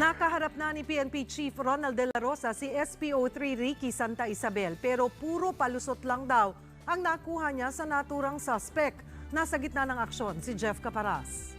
Nakaharap na ni PNP Chief Ronald De La Rosa si SPO3 Ricky Santa Isabel pero puro palusot lang daw ang nakuha niya sa naturang suspect. Nasa gitna ng aksyon si Jeff Caparas.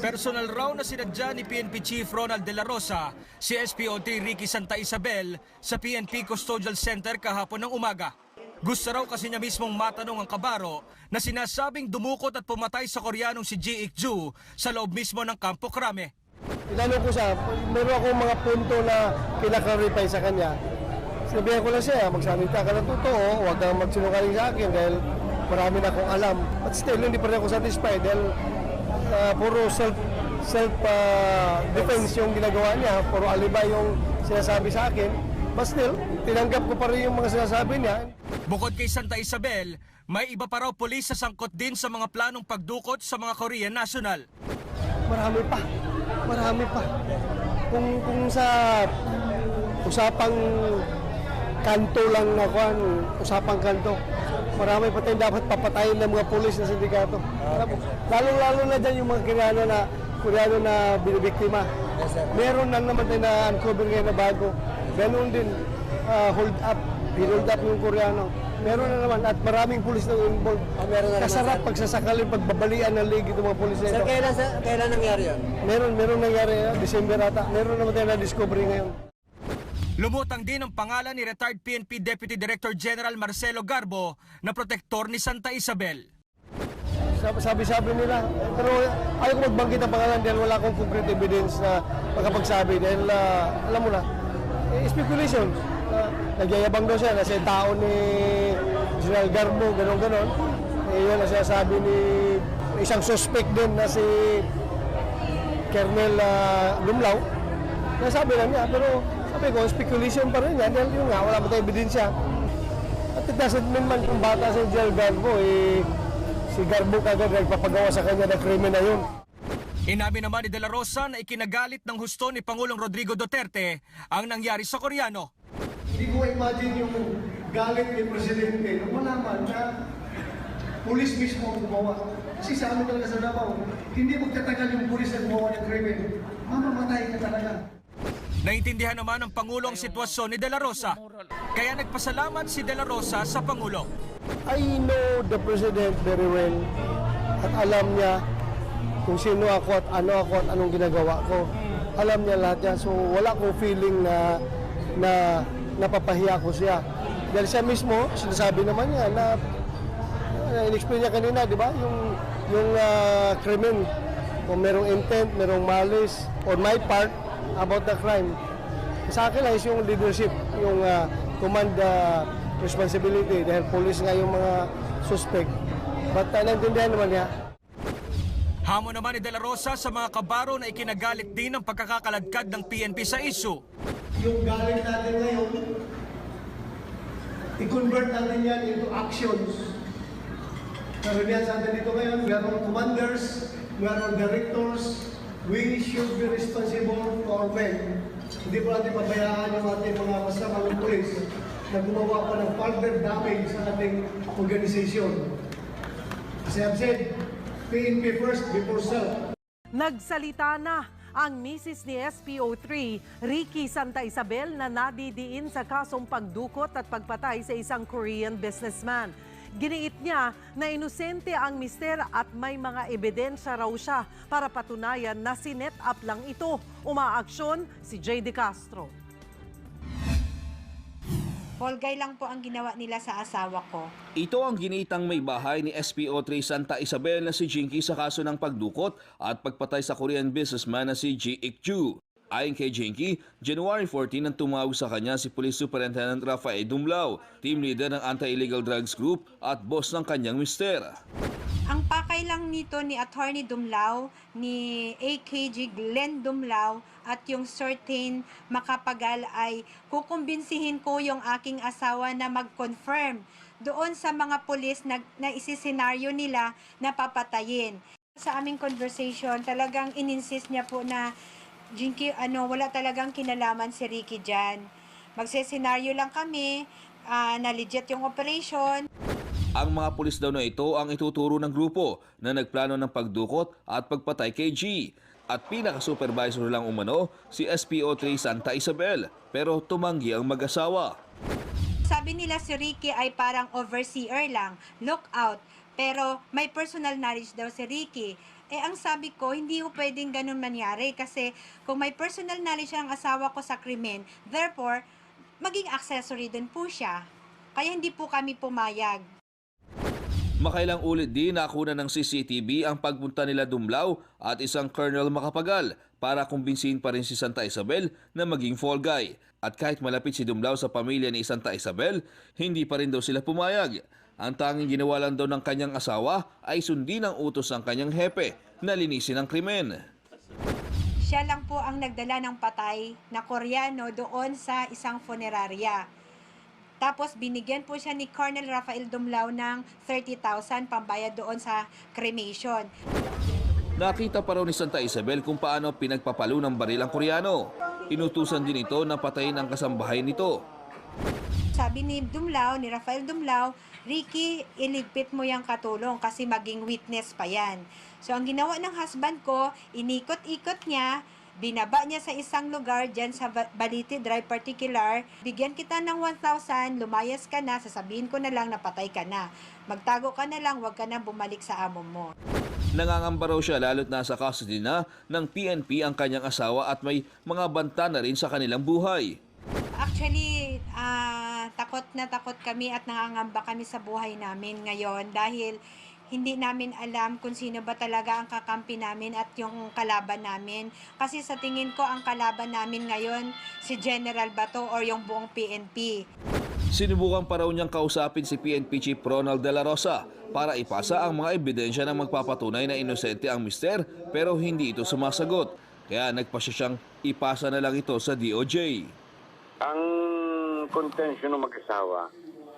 Personal raw na sinadya ni PNP Chief Ronald De La Rosa si SPO3 Ricky Santa Isabel sa PNP Custodial Center kahapon ng umaga. Gusto raw kasi niya mismong matanong ang kabaro na sinasabing dumukot at pumatay sa Koreanong si Ji Ik Ju sa loob mismo ng Kampo Krame. Tinanong ko siya, meron akong mga punto na kinaklarify sa kanya. Sinabihan ko lang siya, magsalita ka ng totoo, huwag kang magsinungaling sa akin dahil marami na akong alam. But still, hindi pa rin ako satisfied dahil ah, puro self, self ah, defense yung ginagawa niya, puro alibay yung sinasabi sa akin. But still, tinanggap ko pa rin yung mga sinasabi niya. Bukod kay Santa Isabel, may iba pa raw polis sa sangkot din sa mga planong pagdukot sa mga Korean National. Marami pa. Marami pa. Kung, kung sa usapang kanto lang na kwan, usapang kanto, marami pa tayong dapat papatayin ng mga pulis na sindikato. Lalo-lalo na dyan yung mga Koreano na, Koreano na binibiktima. Meron lang naman tayo na uncover ngayon na bago. Ganon din, ah, hold up, up yung Koreano. Meron na naman at maraming pulis na involved. meron na naman, Kasarap sir. pagsasakali, pagbabalian ng league itong mga pulis na Sir, ito. kailan, sa, kailan nangyari yun? Meron, meron nangyari, ah, December ata. Meron naman tayo na-discovery ngayon. Lumutang din ang pangalan ni retired PNP Deputy Director General Marcelo Garbo na protektor ni Santa Isabel. Sabi- Sabi-sabi nila. Pero ayaw ko magbanggit ang pangalan dahil wala akong concrete evidence na makapagsabi. Dahil ah, alam mo na, eh, speculation. Nagyayabang daw siya yung tao ni General Garbo, gano'n-gano'n. Eh, yun ang sinasabi ni isang suspect din na si Colonel uh, Lumlaw. Nasabi lang niya, pero sabi ko, speculation pa rin yan dahil yun nga, wala pa tayong ebidensya. At it doesn't mean man kung bata si General Garbo, eh, si Garbo kagad nagpapagawa sa kanya ng krimen na yun. Inabi naman ni De La Rosa na ikinagalit ng husto ni Pangulong Rodrigo Duterte ang nangyari sa Koreano. Hindi ko imagine yung galit ni Presidente nung malaman na pulis mismo ang gumawa. Kasi sa amin talaga sa Davao, hindi magtatagal yung pulis na gumawa ng krimen. Mamamatay ka talaga. Naintindihan naman ng Pangulo ang sitwasyon ni De La Rosa. Kaya nagpasalamat si De La Rosa sa Pangulo. I know the President very well at alam niya kung sino ako at ano ako at anong ginagawa ko. Alam niya lahat yan. So wala akong feeling na na napapahiya ko siya. Dahil siya mismo, sinasabi naman niya na uh, in-explain niya kanina, di ba? Yung, yung uh, krimen, kung merong intent, merong malice, on my part, about the crime. Sa akin lang is yung leadership, yung uh, command uh, responsibility dahil police nga yung mga suspect. But uh, naintindihan naman niya. Hamon naman ni De La Rosa sa mga kabaro na ikinagalit din ang pagkakakalagkad ng PNP sa issue. Yung galing natin ngayon, i-convert natin yan into actions. Karamihan sa atin dito ngayon, all commanders, all directors, we should be responsible to our men. Hindi po natin pabayaan yung ating mga masamang pulis na gumawa pa ng further damage sa ating organization. As I have said, PNP first before self. Nagsalita na ang misis ni SPO3, Ricky Santa Isabel na nadidiin sa kasong pagdukot at pagpatay sa isang Korean businessman. Giniit niya na inosente ang mister at may mga ebidensya raw siya para patunayan na sinet up lang ito. Umaaksyon si J.D. Castro. Polgay lang po ang ginawa nila sa asawa ko. Ito ang ginitang may bahay ni SPO3 Santa Isabel na si Jinky sa kaso ng pagdukot at pagpatay sa Korean businessman na si Ji Ik-ju. Ayon kay Jinky, January 14 nang tumawag sa kanya si Police Superintendent Rafael Dumlao, team leader ng Anti-Illegal Drugs Group at boss ng kanyang mister. Ang pakay lang nito ni Attorney Dumlao, ni AKG Glenn Dumlao at yung certain makapagal ay kukumbinsihin ko yung aking asawa na mag-confirm doon sa mga pulis na, na isisenaryo nila na papatayin. Sa aming conversation, talagang ininsist niya po na Jinky, ano, wala talagang kinalaman si Ricky dyan. Magsesenaryo lang kami, ah, na legit yung operation, Ang mga pulis daw na ito ang ituturo ng grupo na nagplano ng pagdukot at pagpatay kay G. At pinaka-supervisor lang umano si SPO3 Santa Isabel pero tumanggi ang mag-asawa. Sabi nila si Ricky ay parang overseer lang, lookout. Pero may personal knowledge daw si Ricky. Eh ang sabi ko, hindi ko pwedeng ganun mangyari kasi kung may personal knowledge ang asawa ko sa krimen, therefore, maging accessory din po siya. Kaya hindi po kami pumayag. Makailang ulit din nakuna ng CCTV ang pagpunta nila Dumlao at isang Colonel Makapagal para kumbinsihin pa rin si Santa Isabel na maging fall guy. At kahit malapit si Dumlao sa pamilya ni Santa Isabel, hindi pa rin daw sila pumayag. Ang tanging ginawa lang daw ng kanyang asawa ay sundin ang utos ng kanyang hepe na linisin ang krimen. Siya lang po ang nagdala ng patay na Koreano doon sa isang funeraria. Tapos binigyan po siya ni Colonel Rafael Dumlao ng 30,000 pambayad doon sa cremation. Nakita pa raw ni Santa Isabel kung paano pinagpapalo ng baril ang Koreano. Inutusan din ito na patayin ang kasambahay nito. Sabi ni Dumlao, ni Rafael Dumlao, Ricky, iligpit mo yung katulong kasi maging witness pa yan. So, ang ginawa ng husband ko, inikot-ikot niya, binaba niya sa isang lugar dyan sa Ba- Baliti Drive particular, bigyan kita ng 1,000, lumayas ka na, sasabihin ko na lang na patay ka na. Magtago ka na lang, wag ka na bumalik sa amo mo. Nangangamba raw siya lalo't nasa custody na ng PNP ang kanyang asawa at may mga banta na rin sa kanilang buhay. Actually, ah, takot na takot kami at nangangamba kami sa buhay namin ngayon dahil hindi namin alam kung sino ba talaga ang kakampi namin at yung kalaban namin. Kasi sa tingin ko, ang kalaban namin ngayon, si General Bato or yung buong PNP. Sinubukan pa raw niyang kausapin si PNP Chief Ronald De La Rosa para ipasa ang mga ebidensya na magpapatunay na inosente ang mister pero hindi ito sumasagot. Kaya nagpasya siyang ipasa na lang ito sa DOJ. Ang contention ng mag-asawa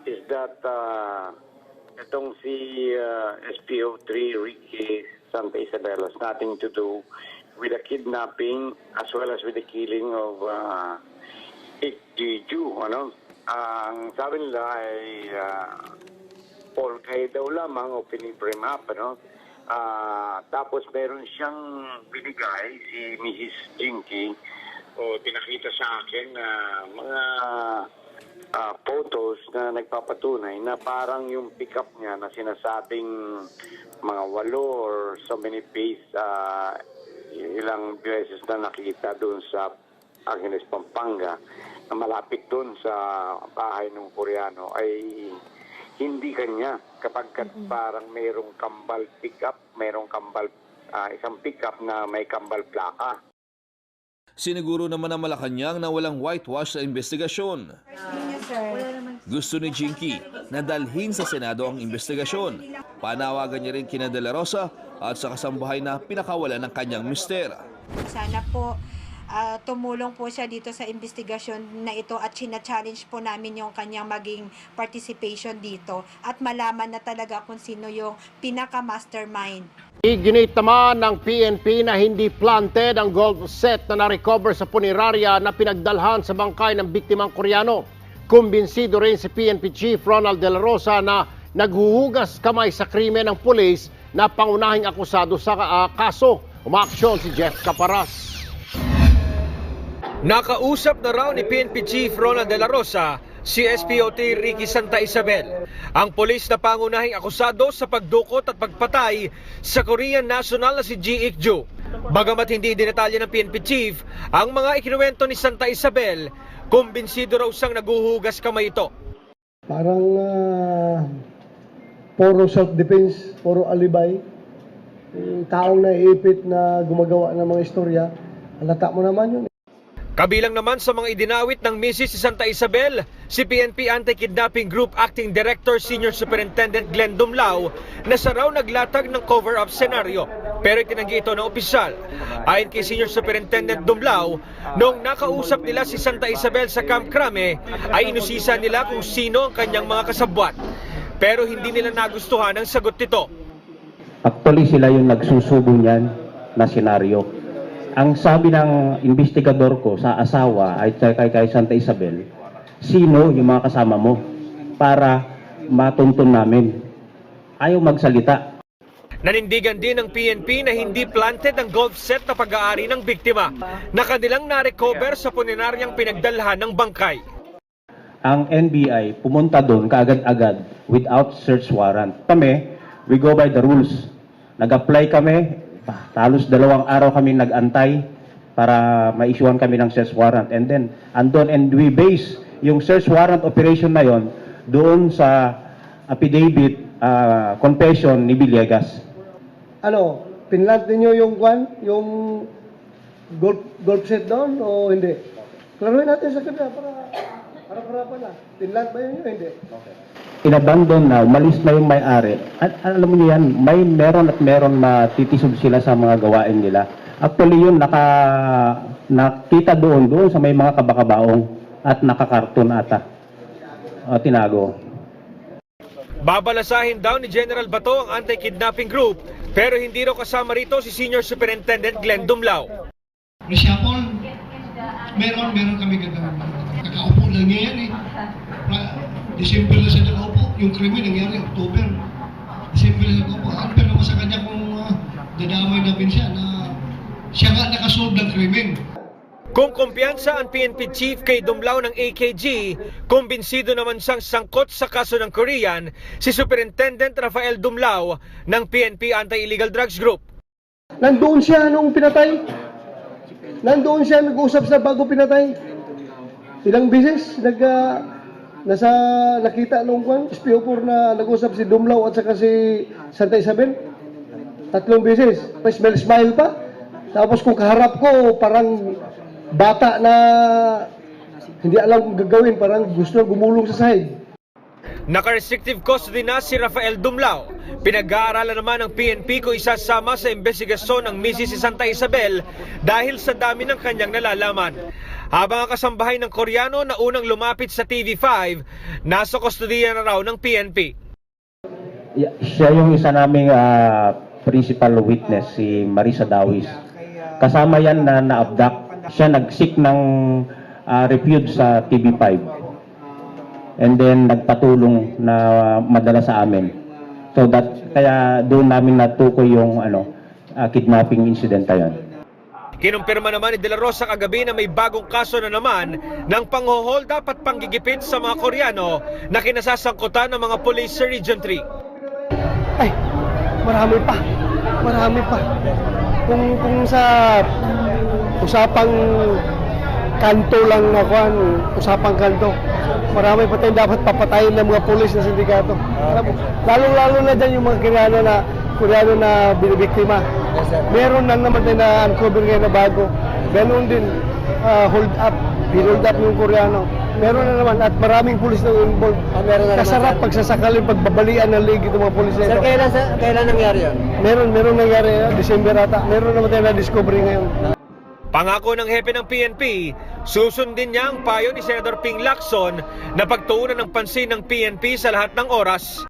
is that uh, itong si uh, SPO3 Ricky Santa Isabel has nothing to do with the kidnapping as well as with the killing of uh, Ikjiju, ano? Ang sabi nila ay uh, Paul Kay daw lamang o piniprim up, ano? Ah, tapos meron siyang binigay si Mrs. Jinky o pinakita sa akin na mga ah, photos na nagpapatunay na parang yung pickup niya na sinasabing mga walo or so many pace ah, ilang beses na nakita doon sa Agnes Pampanga na malapit doon sa bahay ng Koreano ay hindi kanya kapag kat- parang mayroong kambal pickup, mayroong kambal ah, isang pickup na may kambal plaka. Siniguro naman ng Malacanang na walang whitewash sa investigasyon. Gusto ni Jinky na dalhin sa Senado ang investigasyon. Panawagan niya rin kina De La Rosa at sa kasambahay na pinakawala ng kanyang mister. Sana po ah, tumulong po siya dito sa investigasyon na ito at china-challenge po namin yung kanyang maging participation dito at malaman na talaga kung sino yung pinaka-mastermind. Iginit naman ng PNP na hindi planted ang gold set na na-recover sa punerarya na pinagdalhan sa bangkay ng biktimang Koreano. Kumbinsido rin si PNP Chief Ronald De La Rosa na naghuhugas kamay sa krimen ng pulis na pangunahing akusado sa ah, kaso. Umaaksyon si Jeff Caparas. Nakausap na raw ni PNP Chief Ronald De La Rosa si SPOT Ricky Santa Isabel, ang polis na pangunahing akusado sa pagdukot at pagpatay sa Korean national na si Ji Ik-ju. Bagamat hindi dinetalya ng PNP Chief ang mga ikinuwento ni Santa Isabel, kumbinsido raw siyang naguhugas kamay ito. Parang ah, puro self-defense, puro alibay. Yung taong naiipit na gumagawa ng mga istorya, halata mo naman yun. Kabilang naman sa mga idinawit ng Mrs. si Santa Isabel, si PNP Anti-Kidnapping Group Acting Director Senior Superintendent Glenn Dumlao na sa raw naglatag ng cover-up senaryo. Pero itinanggi ito ng opisyal. Ayon kay Senior Superintendent Dumlao, noong nakausap nila si Santa Isabel sa Camp Crame, ay inusisa nila kung sino ang kanyang mga kasabwat. Pero hindi nila nagustuhan ang sagot nito. Actually, sila yung nagsusubo niyan na senaryo. Ang sabi ng investigador ko sa asawa ay kay, kay Santa Isabel, sino yung mga kasama mo para matuntun namin. Ayaw magsalita. Nanindigan din ng PNP na hindi planted ang golf set na pag-aari ng biktima na kanilang na-recover sa puninaryang pinagdalhan ng bangkay. Ang NBI pumunta doon kaagad-agad without search warrant. Kami, we go by the rules. Nag-apply kami, talos dalawang araw kami nag-antay para ma-issuean kami ng search warrant. And then, andon, and we base yung search warrant operation na yon doon sa affidavit ah, confession ni Villegas. Ano, pinlant ninyo yung kwan, yung golf, golf set doon o hindi? Klaruhin natin sa kabila para harap-harapan na. Pinlant ba yun yun? Hindi. inabandon na, umalis na yung may-ari. At alam mo yan, may meron at meron matitisod sila sa mga gawain nila. Actually yun, naka, nakita doon, doon sa may mga kabakabaong at nakakarton ata. O, tinago. Babalasahin daw ni General Bato ang anti-kidnapping group pero hindi raw kasama rito si Senior Superintendent Glenn Dumlao. Reshuffle, meron, meron kami gagawin. Kakaupo lang niya yan eh. December na siya nakaupo. Yung krimen nangyari October. December na nakaupo. Unfair naman sa kanya kung uh, dadamay namin siya na siya nga nakasolve ng krimen. Kung kumpiyansa ang PNP chief kay Dumlao ng AKG, kumbinsido naman siyang sangkot sa kaso ng Korean si Superintendent Rafael Dumlao ng PNP Anti-Illegal Drugs Group. Nandoon siya nung pinatay. Nandoon siya nag-usap sa bago pinatay. Ilang beses nag ah, nasa nakita nung kwan, SPO4 na nag-usap si Dumlaw at saka si Santa Isabel. Tatlong beses. May smile smile pa. Tapos kung kaharap ko, parang bata na hindi alam kung gagawin, parang gusto na gumulong sa sahig. Naka-restrictive custody na si Rafael Dumlao. Pinag-aaralan naman ng PNP kung isasama sa investigasyon ng Mrs. si Santa Isabel dahil sa dami ng kanyang nalalaman. Habang ang kasambahay ng Koreano na unang lumapit sa TV5, nasa kustodiya na raw ng PNP. Siya yung isa naming ah, principal witness, si Marisa Dawis. Kasama yan na na-abduct. Siya nag-seek ng ah, refuge sa TV5. And then nagpatulong na madala sa amin. So that kaya doon namin natukoy yung ano ah, kidnapping incident na. Kinumpirma naman ni De La Rosa kagabi na may bagong kaso na naman ng panghohold up at panggigipit sa mga Koreano na kinasasangkutan ng mga police sa Region 3. Ay, marami pa. Marami pa. Kung, kung sa usapang kanto lang na kwan, usapang kanto, marami pa tayong dapat papatayin ng mga pulis na sindikato. Mo, Lalo-lalo na dyan yung mga Koreano na Koreano na binibiktima. Meron na naman tayo na uncover ngayon na bago. Meron din ah, hold up, hold up yung Koreano. Meron na naman at maraming pulis na involved. Kasarap pagsasakaling pagbabalian ng league itong mga pulis na ito. Sir, kailan, kailan nangyari yan? Meron, meron nangyari. ah, December ata. Meron naman tayo na-discovery ngayon. Pangako ng hepe ng PNP, susundin niya ang payo ni Senador Ping Lacson na pagtuunan ng pansin ng PNP sa lahat ng oras